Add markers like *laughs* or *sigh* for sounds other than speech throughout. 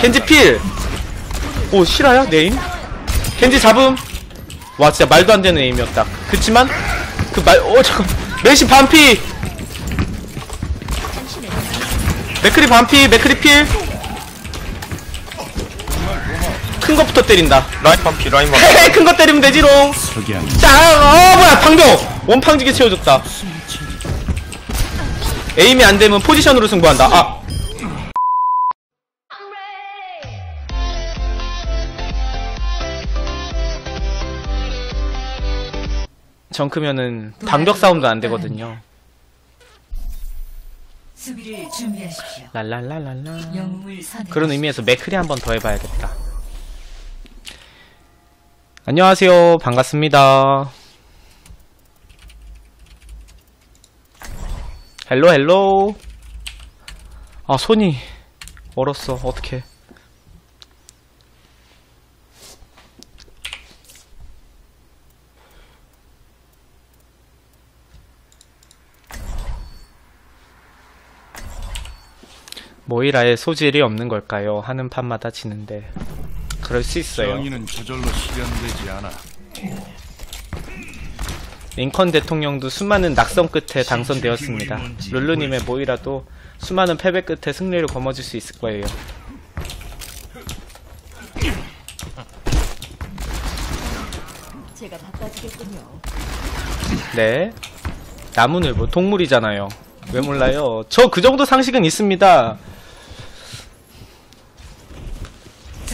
겐지 필! 오, 실화야? 네임? 겐지 잡음! 와, 진짜 말도 안 되는 에임이었다. 그치만, 그 말, 어, 잠깐. 메시 반피! 맥크리 반피, 맥크리 필! 큰 거부터 때린다. 라인 반피 라인 반피 헤헤, 큰거 때리면 되지롱! 짱! 어, 뭐야, 방벽! 원팡지게 채워줬다. 에임이 안 되면 포지션으로 승부한다. 아! 정크면은 방벽 싸움도 안 되거든요. 수비를 준비하십시오. 랄랄랄랄라. 선택. 그런 의미에서 맥크리 한번 더 해봐야겠다. 안녕하세요. 반갑습니다. 헬로 헬로. 아 손이 얼었어. 어떡해. 모이라의 소질이 없는 걸까요? 하는 판마다 지는데 그럴 수 있어요. 정의는 저절로 실현되지 않아. 링컨 대통령도 수많은 낙선 끝에 당선되었습니다. 룰루님의 모이라도 수많은 패배 끝에 승리를 거머쥘 수 있을 거예요. 제가 바빠지겠군요. 네. 나무늘보 동물이잖아요. 왜 몰라요? 저 그 정도 상식은 있습니다. 적의 공격까지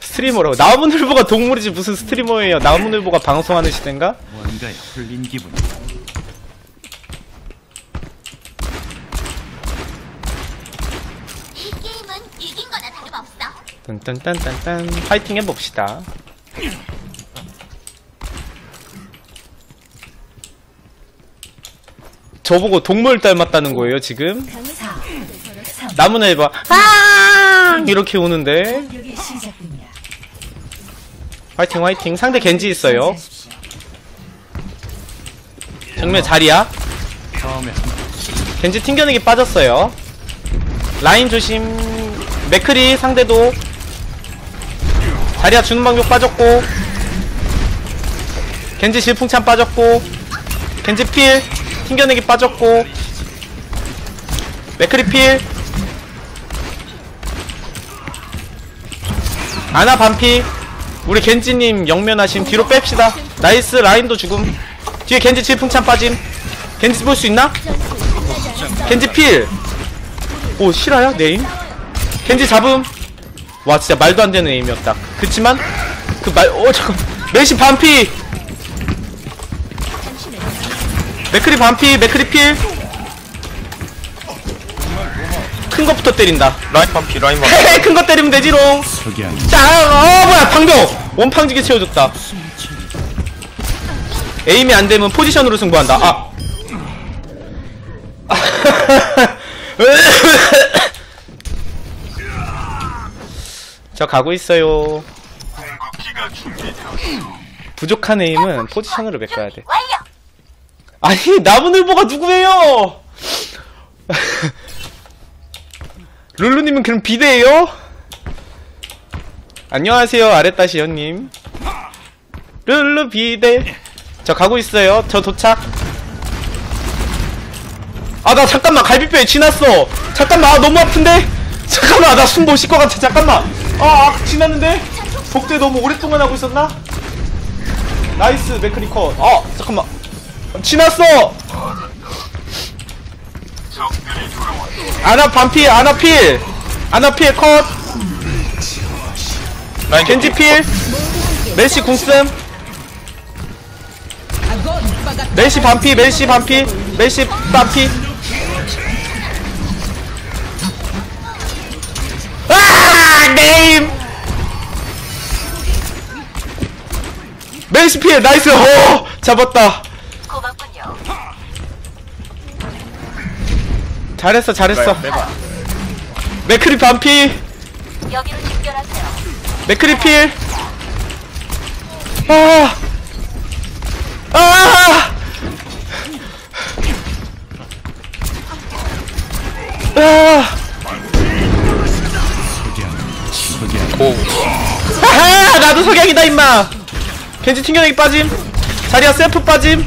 스트리머라고. 나무늘보가 동물이지 무슨 스트리머예요. 나무늘보가 방송하는 시대인가? 뭔가에 흘린 기분. 이 게임은 이긴 거나 다름없어. 딴딴딴딴딴 파이팅 해봅시다. 저보고 동물 닮았다는 거예요 지금? 4, 3, 나무늘보 아 이렇게 오는데. 공격이 시작됩니다. 화이팅 화이팅. 상대 겐지 있어요. 정면 자리야. 겐지 튕겨내기 빠졌어요. 라인 조심. 맥크리 상대도. 자리야 주는 방법 빠졌고. 겐지 질풍참 빠졌고. 겐지 필. 튕겨내기 빠졌고. 맥크리 필 아나 반피 우리 겐지님 영면하심 뒤로 뺍시다 나이스 라인도 죽음 뒤에 겐지 질풍참 빠짐 겐지 볼 수 있나? 겐지 필! 오, 실화야? 네임? 겐지 잡음! 와, 진짜 말도 안 되는 에임이었다. 그치만, 그 말, 어, 잠깐. 메시 반피! 맥크리 반피, 맥크리 필! 큰 거부터 때린다. 라인 반피 라인 반피 헤헤, 큰거 때리면 되지롱! 짱! 어, 뭐야, 방벽! 원팡지게 채워줬다. 에임이 안 되면 포지션으로 승부한다. 아! *laughs* 저 가고 있어요. 부족한 에임은 포지션으로 메꿔야 돼. 아니 나무늘보가 누구예요? 룰루님은 그럼 비대예요? 안녕하세요 아랫다시연님. 룰루 비대. 저 가고 있어요. 저 도착. 아 나 잠깐만 갈비뼈에 지났어. 잠깐만 아, 너무 아픈데? 잠깐만 나 숨 못 쉴 것 같아. 잠깐만. 아, 아 지났는데? 복대 너무 오랫동안 하고 있었나? 나이스 맥크리컷. 아 잠깐만. 지났어 아나 반필 아나 필. 아나 필컷. 겐지 필. 멜시 궁씀 멜시 반피 멜시 반피. 멜시 반피. 아 네임. 멜시 필 나이스. 오 잡았다 잘했어 잘했어 라인 빼봐 맥크리 반피 여기로 집결하세요. 맥크리 필 아! 아! 아! 오 하하 나도 석양이다 임마 겐지 튕겨내기 빠짐 자리야 셀프 빠짐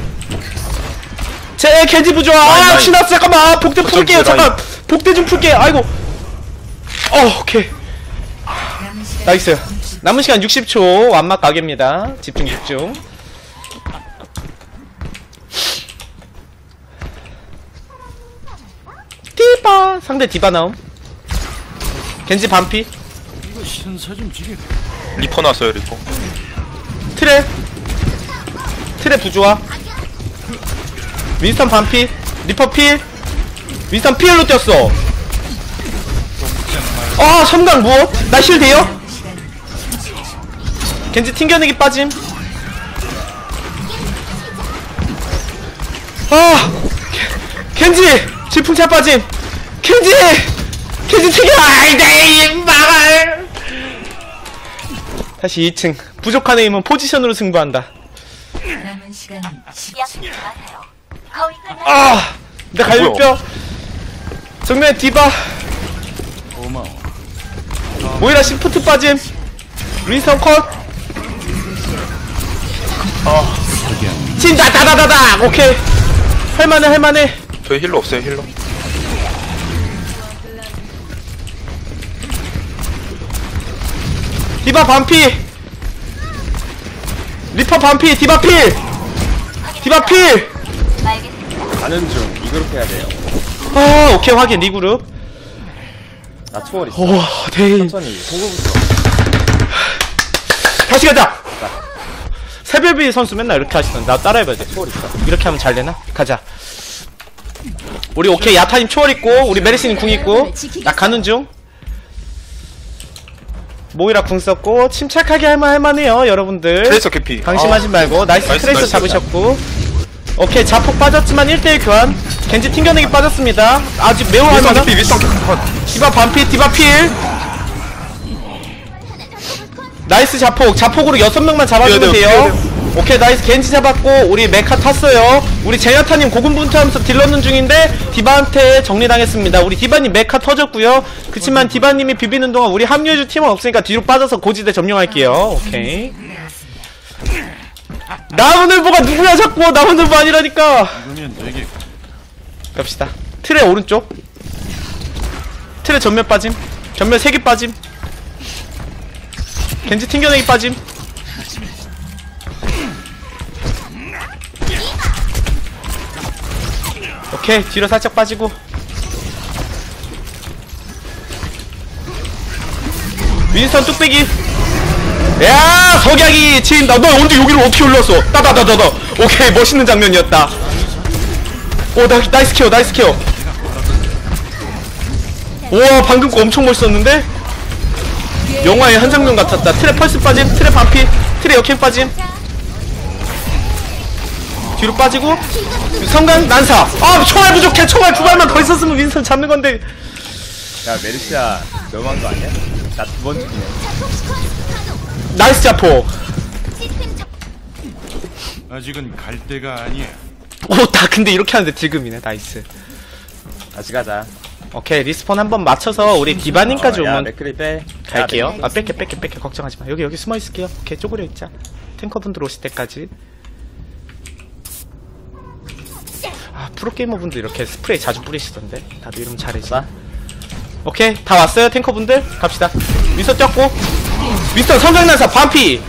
제 겐지 라인, 아. 신났어 잠깐만. 복대 어쩜 풀게요. 그 라인. 잠깐. 복대 좀 풀게 아이고. 어 오케이. 나이스. 남은 시간 60초. 완막 가게입니다. 집중 집중. 디바. 상대 디바 나옴. 겐지 반피. 이거 신사 좀 지게. 리퍼 나왔어요 리퍼. 트레. 트레 부조화 윈스턴 반피 리퍼 필. 윈스턴 필로 뛰었어. 아 섬광 무엇? 나힐 돼요? 겐지 튕겨내기 빠짐. 아 겐- 겐지 질풍차 빠짐. 겐지 겐지 튕겨! 아이데 망할 다시 2층. 부족한 힘은 포지션으로 승부한다. 남은 시간 10초. 아! 내 갈비뼈. 정면 디바. 고마워. 모이라 시프트 빠짐. 윈스턴 컷. 석양. 진짜 다다다다. 오케이. 할만해 할만해. 저희 힐러 없어요 힐러? 디바 반피. 리퍼 반피 디바 필. 디바 필. 가는 중. 이그룹 해야 돼요. 아, 오케이. 확인. 리그룹. 나 초월 있어. 오 데이 천천히. 호구부터. 다시 가자. 세별비 선수 맨날 이렇게 하시던데. 나 따라해봐야 돼. 초월 있어. 이렇게 하면 잘 되나? 가자. 우리 오케이. 야타님 초월 있고 우리 메리스님 궁 있고. 나 가는 중. 모이라 궁 썼고 침착하게 할만 할만해요 여러분들. 트레이서 캐피. 방심하지 말고. 나이스, 나이스, 트레이서 나이스. 잡으셨고 오케이 자폭 빠졌지만 1대1 교환. 겐지 튕겨내기 빠졌습니다. 아직 매우 아, 윈스턴 할만한 컷. 디바 반피 디바 필. 나이스 자폭. 자폭으로 여섯 명만 잡아주면 뛰어야 돼요 오케이 나이스. 겐지 잡았고 우리 메카 탔어요. 우리 제냐타님 고군분투하면서 딜러는 중인데 디바한테 정리당했습니다. 우리 디바님 메카 터졌고요. 그치만 디바님이 비비는 동안 우리 합류해줄 팀은 없으니까 뒤로 빠져서 고지대 점령할게요. 오케이 나무늘보가 누구야 자꾸 나무늘보 아니라니까 이거면 되게 갑시다. 틀의 오른쪽. 틀의 전면 빠짐. 전면 3개 빠짐. 겐지 튕겨내기 빠짐. 오케이 뒤로 살짝 빠지고 윈스턴 뚝배기 야 석양이 치인다. 너 언제 여기로 어떻게 올라왔어? 따다다다다 오케이 멋있는 장면이었다. 오 나, 나이스 케어 나이스 케어. 우와 방금 거 엄청 멋있었는데? 영화의 한 장면 같았다. 트랩 펄스 빠짐 트랩 반피 트랩 역행 빠짐. 뒤로 빠지고. 성강 난사. 아 총알 부족해 총알. 두 발만 더 있었으면 윈스턴 잡는 건데. 야 메르시아 너무한 거 아니야? 나 두 번 죽이네 나이스 자포 아직은 갈 때가 아니야. 오다 근데 이렇게 하는데 지금이네 나이스 다시 가자 오케이 리스폰 한번 맞춰서 우리 디바님까지 어, 야 오면 맥크리 빼 갈게요. 아 뺄게 뺄게 뺄게 걱정하지 마. 여기 여기 숨어 있을게요. 오케이 쪼그려 있자. 탱커분들 오실 때까지. 아 프로게이머분들 이렇게 스프레이 자주 뿌리시던데. 다들 이름 잘해지. 나? 오케이 다 왔어요 탱커분들 갑시다. 윈스턴 뛰었고 윈스턴 선장난사 반피.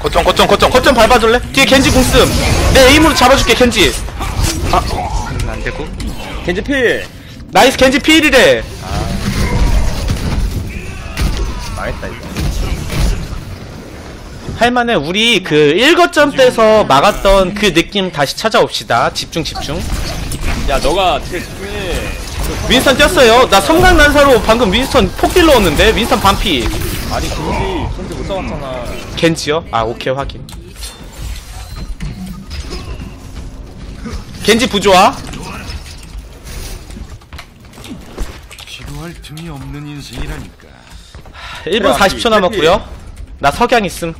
거점 거점 거점 거점 밟아줄래? 뒤에 겐지 궁씀. 내 에임으로 잡아줄게 겐지. 아 음, 안 되고. 겐지 필 나이스 겐지 피일이래. 망했다 이거 할만해 우리 그 1거점 때서 막았던 그 느낌 다시 찾아옵시다 집중 집중 야 너가 제일 집중해 윈스턴 뛰었어요. 나 성강 난사로 방금 윈스턴 폭딜 넣었는데 윈스턴 반피. 아니 겐지 겐지 못 잡았잖아. 겐지요? 아 오케이 확인. 겐지 부조화? 기도할 틈이 없는 인생이라니까. 1분 40초 남았고요. 나 석양 있음.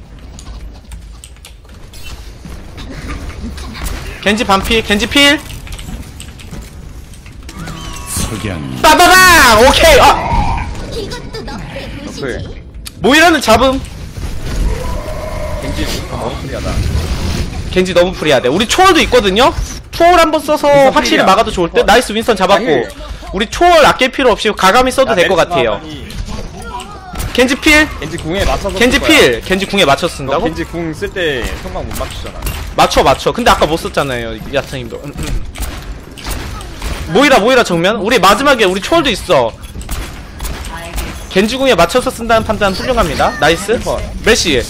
겐지 반피 겐지 필 석양. 빠바방 오케이 아 모이라는 잡음 겐지 너무 프리하다. 겐지 너무 프리하대 우리 초월도 있거든요 초월 한번 써서 확실히 필이야. 막아도 좋을 듯 나이스 윈스턴 잡았고 당일. 우리 초월 아낄 필요 없이 가감히 써도 될 것 같아요 겐지 필 겐지 궁에 맞춰서. 겐지 쓸 거야. 필 겐지 궁에 맞춰 너 쓴다고? 겐지 궁 쓸 때 성광 못 맞추잖아. 맞춰 맞춰 근데 아까 못 썼잖아요 야타님도 음, 음. 모이라 모이라 정면. 우리 마지막에 우리 초월도 있어. 겐지궁에 맞춰서 쓴다는 판단 훌륭합니다. 나이스. 메시.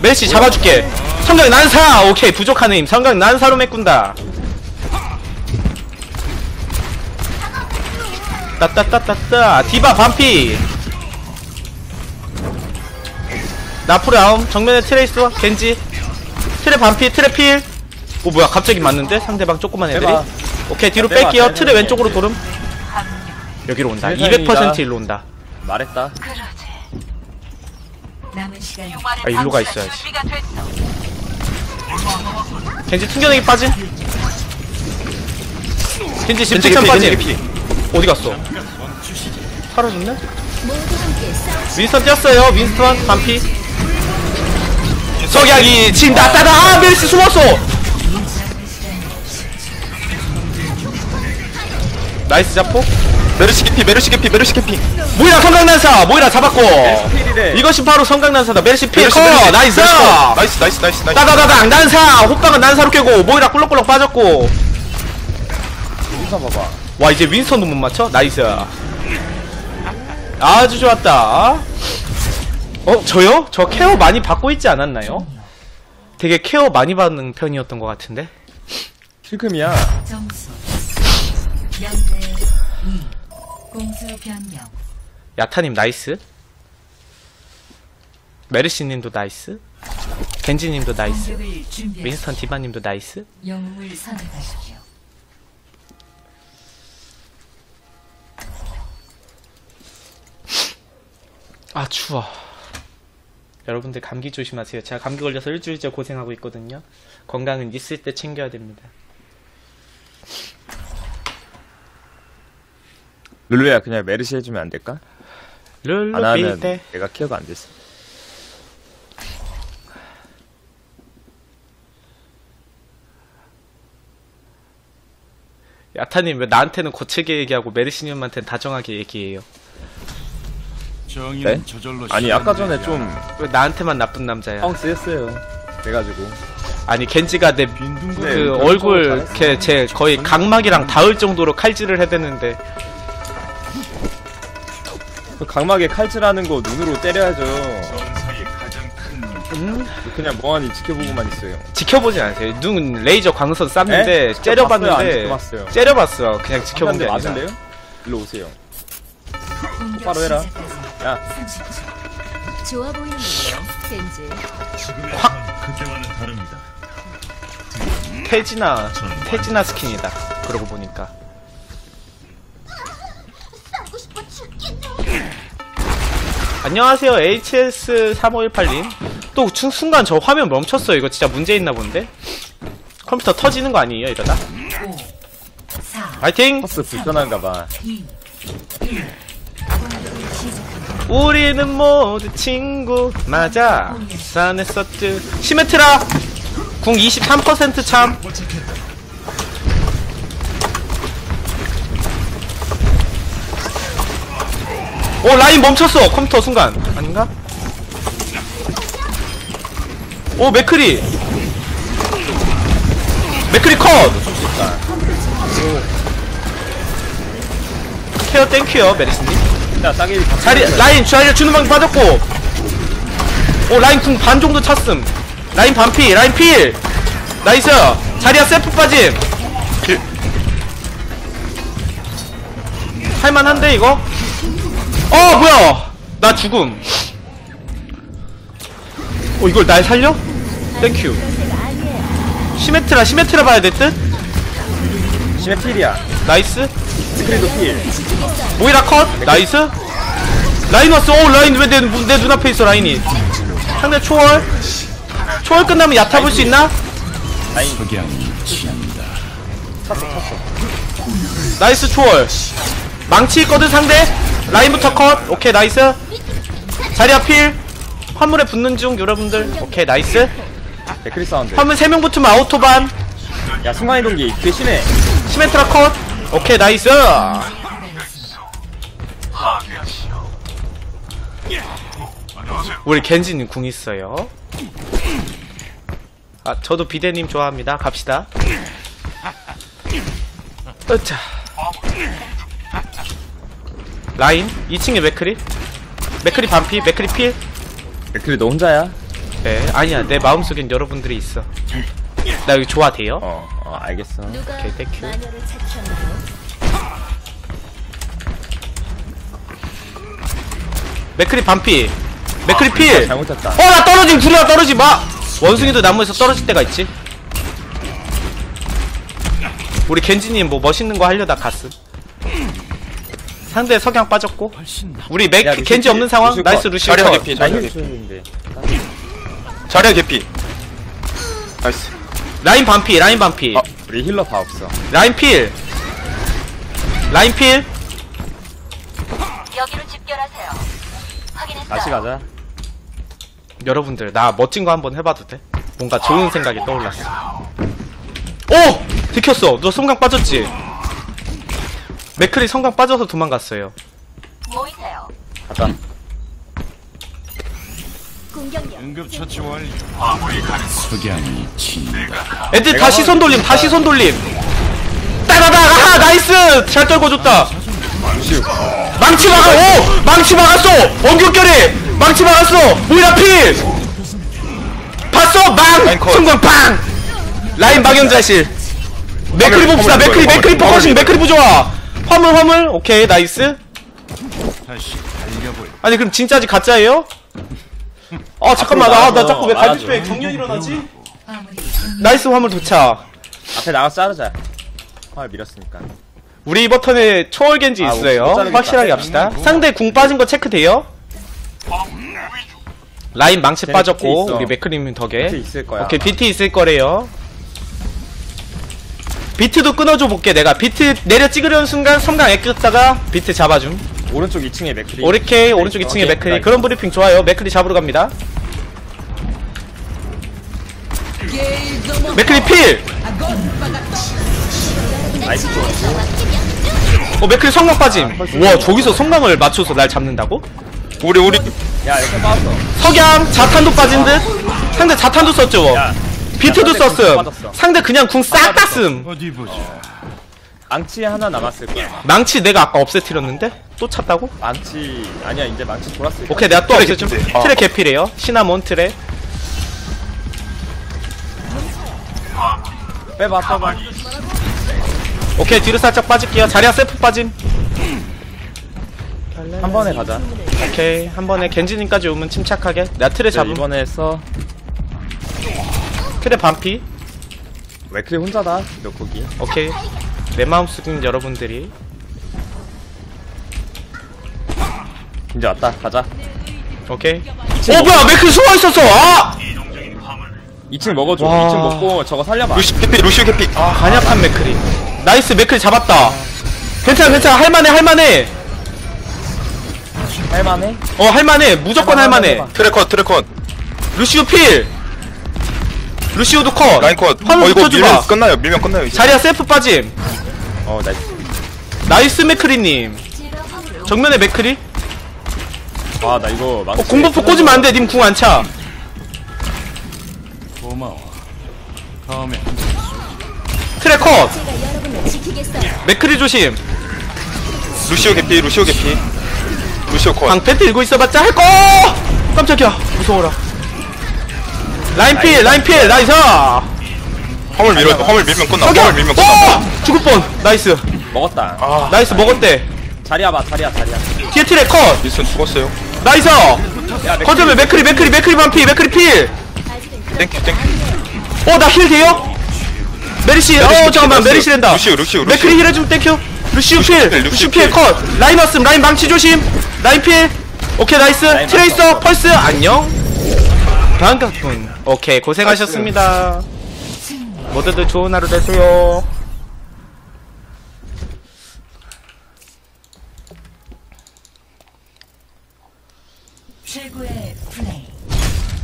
메시 잡아줄게. 성강 난사! 오케이 부족한 힘 성강 난사로 메꾼다. 따따따따따. 디바 반피. 나프로 아움. 정면에 트레이스 겐지. 트레 반피 트레 필. 오 뭐야. 갑자기 맞는데? 상대방 조그만 애들이. 빼봐. 오케이 뒤로 빼봐, 뺄게요. 트레 왼쪽으로 도름. 여기로 온다. 세상이다. 200% 일로 온다. 말했다. 남은 시간 아 일로 가 있어야지. 겐지 튕겨내기 빠짐. 겐지 겐지 개피 빠짐. 겐지 개피 어디 갔어? 사라졌네? 윈스턴 뛰었어요. 윈스턴 반피. 석양이 친다 따다 아 멜시 숨었어. 나이스 잡고. 메르시 개피 메르시 개피 메르시 개피 모이라 성강난사 모이라 잡았고 필이래. 이것이 바로 성강난사다 메르시 필 메르시, 커 메르시, 나이스 메르시 컷. 나이스 나이스 나이스 나이스 따다다당 난사 호빵은 난사로 깨고 모이라 꿀럭꿀럭 빠졌고 윈선 봐봐. 와 이제 윈스턴도 못 맞춰 나이스 아주 좋았다 어 저요? 저 케어 많이 받고 있지 않았나요? 되게 케어 많이 받는 편이었던 것 같은데 실금이야. 점수 0대 2 공수 변경 야타님 나이스. 메르시님도 나이스. 겐지님도 나이스. 윈스턴 디바님도 나이스. 아 추워. 여러분들 감기 조심하세요. 제가 감기 걸려서 일주일째 고생하고 있거든요. 건강은 있을 때 챙겨야 됩니다 룰루야 그냥 메르시 해주면 안 될까? 룰루 안 하면 빌때 내가 케어가 안 됐어. 야타님 왜 나한테는 거칠게 얘기하고 메르시님한테는 다정하게 얘기해요 네? 저절로 아니 아까 전에 좀 왜 나한테만 나쁜 남자야 파운스 했어요. 그래가지고. 아니 겐지가 내그 네, 얼굴. 걔제 거의 각막이랑 닿을 정도로 칼질을 해대는데 그 각막에 칼질하는 거 눈으로 때려야죠. 음? 그냥 멍하니 지켜보고만 있어요. 지켜보진 않으세요 눈 레이저 광선 쐈는데 에? 째려봤는데 지켜봤어요? 안 지켜봤어요? 째려봤어 그냥 지켜본 게 아니라 맞은데요? 일로 오세요. 똑바로 해라. 야, 30초 좋아 보이는데요, 겐지. 태진아 태진아 스킨이다 그러고 보니까 안녕하세요 HS3518님. 또 춘- 순간 저 화면 멈췄어요. 이거 진짜 문제 있나 본데? 컴퓨터 터지는 거 아니에요 이러다? 5 4 파이팅! 버스 불편한가 봐. 2 1 공격을 시작합니다 우리는 모두 친구. 맞아. 산에서트 시메트라! 궁 23%참 오 라인 멈췄어. 컴퓨터 순간. 아닌가? 오 맥크리. 맥크리 컷! 케어 땡큐요 메리스님. 자, 따개비 자리 라인 자리 주는 방금 빠졌고. 오 라인 궁 반 정도 찼음. 라인 반피 라인 필! 나이스! 자리야 세프 빠짐. 필. 할만한데 이거 어 뭐야? 나 죽음. 어 이걸 날 살려? 땡큐 시메트라 시메트라 봐야 될듯? 심해 필이야. 나이스. 스크린도 필. 모이라 컷? 나이스. 라인 왔어. 오 라인 왜 내 내 눈앞에 있어 라인이? 상대 초월? 초월 끝나면 야타 볼 수 있나? 석양이 취한다. 나이스 초월. 망치 있거든 상대 라인부터 컷. 오케이 나이스. 자리야 필. 화물에 붙는 중 여러분들. 오케이 나이스. 데크리 사운드. 화물 3명 붙으면 아우토반. 야 순간이동기 되게 심해 시메트라 컷. 오케이 나이스. 우리 겐지님 궁 있어요? 아 저도 비대님 좋아합니다. 갑시다. 으차 라인? 2층에 맥크리? 맥크리 반피 맥크리 필? 데크리 너 혼자야? 네, 아니야. 내 마음속엔 여러분들이 있어. 나 여기 좋아 돼요? 어, 어 알겠어. 누가 오케이, 땡큐. 마녀를? 맥크리 반피. 맥크리 필! 잘못했다. 어 나 떨어짐 둘이나 떨어지 마 원숭이도 나무에서 떨어질 때가 있지? 우리 겐지님 뭐 멋있는 거 하려다 갔음 상대 석양 빠졌고 우리 맥 야, 겐지 컷, 없는 상황 나이스 컷. 루시오 자리야, 컷 개피. 자리야, 주는데 자리야 개피 나이스 라인 반피 라인 반피 아. 우리 힐러 다 없어 라인 필 라인 필 여기로 집결하세요. 확인했어요. 다시 가자 여러분들 나 멋진 거 한번 해봐도 돼? 뭔가 좋은 생각이 떠올랐어 오! 들켰어 너 성강 빠졌지? 맥클이 성강 빠져서 도망갔어요. 모이세요. 가자. 공격력. 응급처치 완료. 석양이 친다. 애들 다시 막- 손 돌림 다시 손 돌림. 따다다 아 나이스! 잘 떨궈줬다. 망치. 막아 오! 망치 막았어! 원격결에 망치 막았어! 모이라 필 봤어? 망! 컷. 순간 팡! 라인 방영자실. 맥크리 화물, 봅시다. 맥크리 화물, 포커싱. 맥크리 부좋아 화물 화물 오케이 나이스. 아니 그럼 진짜지 가짜예요? 아 잠깐만 나, 나 자꾸 왜 말아줘. 갈비뼈에 경련 일어나지? 나이스 화물 도착 앞에 나가서 자르자 화를 밀었으니까 우리 이번 턴에 초월 겐지 아, 있어요. 못 자르겠다. 확실하게 합시다. 상대 궁 빠진 거 체크돼요? 라인 망치 쟤네 빠졌고 BT 있어. 우리 맥크림 덕에 BT 있을 거야. 오케이 비트 있을 거래요. 비트도 끊어줘 볼게 내가. 비트 내려 찍으려는 순간 섬광 애꼈다가 비트 잡아줌. 오른쪽 2층에 맥크리. 오리케이 오른쪽 네, 2층에 오케이, 맥크리. 나이스. 그런 브리핑 좋아요. 맥크리 잡으러 갑니다. 맥크리 필! 나이스 어. 맥크리 성광 빠짐. 우와 저기서 성광을 맞춰서 날 잡는다고? 우리 우리. 야 이렇게 빠졌어. 석양 자탄도 빠진 듯? 상대 자탄도 썼죠 야 비트도 상대 궁 썼음. 빠졌어. 상대 그냥 궁 싹 다 쓴 어디 보자. 망치 하나 남았을 거야. 망치 내가 아까 없애트렸는데? 또 찼다고? 망치 아니야 이제 망치 돌았을 거야 오케이 내가 또 개피인데. 아. 트레 개피래요. 시나몬 트레. 빼봐 빼봐. 오케이 뒤로 살짝 빠질게요. 자리야 세프 빠짐. 한 번에 가자. 오케이 한 번에 겐지님까지 오면 침착하게. 내가 트레 자, 잡음. 이번에 했어 트레 반피. 맥크리 혼자다 너 거기. 오케이. 내 마음속인 여러분들이. 이제 왔다 가자. 오케이. 어 뭐야 맥크 숨어있었어. 아! 2층 먹어줘. 와. 2층 먹고 저거 살려봐. 루시 개피 루시오 개피. 아 간약한 맥크리 나이스 맥크리 잡았다. 괜찮아 괜찮아. 할만해 할만해. 할만해? 어 할만해. 무조건 할만해, 할만해. 트래컷 트래컷. 루시오 필 루시오도 컷 라인 컷. 화물 어 이거. 밀면 끝나요. 밀면 끝나요 이제. 자리야 셀프 빠짐. 어 나이스. 나이스 맥크리님. 정면에 맥크리? 와나 이거 망치 어, 공부포 꽂으면 안돼. 님 궁 안차. 고마워. 다음에 트랙 컷. 맥크리 조심. 루시오 개피 루시오 개피. 루시오 컷. 방패 들고 있어봤자 할거! 깜짝이야. 무서워라 라인 필 라인 필 나이스 화물 밀어 화물 밀면 끝나 저기야 화물 밀면 끝나 어 죽을 뻔 나이스 먹었다 아 나이스 먹었대 자리야 봐 자리야 자리야 뒤에 트랙 컷 윈슨 죽었어요 나이스 야 맥크리 맥크리 맥크리 맥크리 반피 맥크리 필 땡큐 땡큐 어, 나힐 돼요? 메리시, 어, 메리시 잠깐만, 메리시 된다. 루시오, 루시오, 루시오. 맥크리 힐 해주면 땡큐. 루시우 필, 필, 루시우 루시오 필 필. 컷. 라인 왔음, 라인 망치 조심. 라인 필. 오케이, 나이스. 라인 트레이서. 펄스, 안녕. 반갑군. 오케이, 고생하셨습니다. 모두들 좋은 하루 되세요.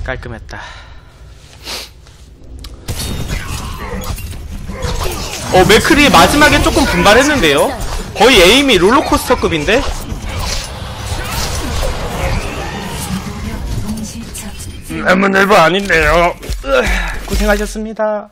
깔끔했다. 어, 맥크리 마지막에 조금 분발했는데요? 거의 에임이 롤러코스터급인데? M1 일부 아닌데요. 고생하셨습니다.